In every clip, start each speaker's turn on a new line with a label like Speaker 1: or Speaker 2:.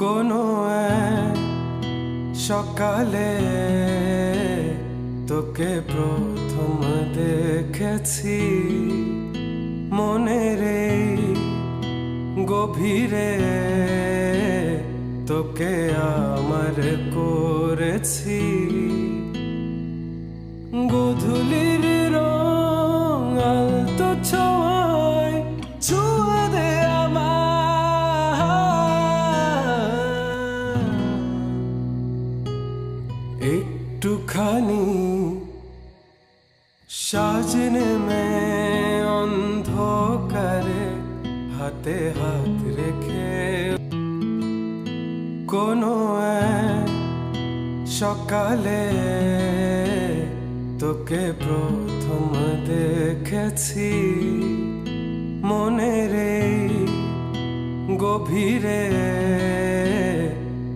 Speaker 1: কোনো সকালে তোকে প্রথম দেখেছি। মনের এই গভীরে তোকে আমার করেছি। গধূলির একটুখানি সাজনে মে অন্ধকারে হাতে হাত রেখে কোনো সকালে তোকে প্রথম দেখেছি। মনের গভীরে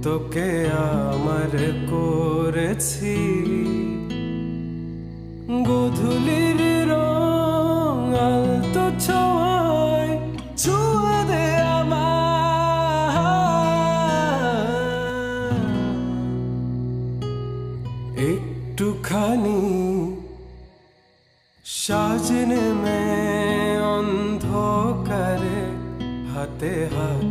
Speaker 1: তোকে আমার করেছি। গধূলির রং দে একটুখানি সাজনে মে অন্ধকারে হাতে হাত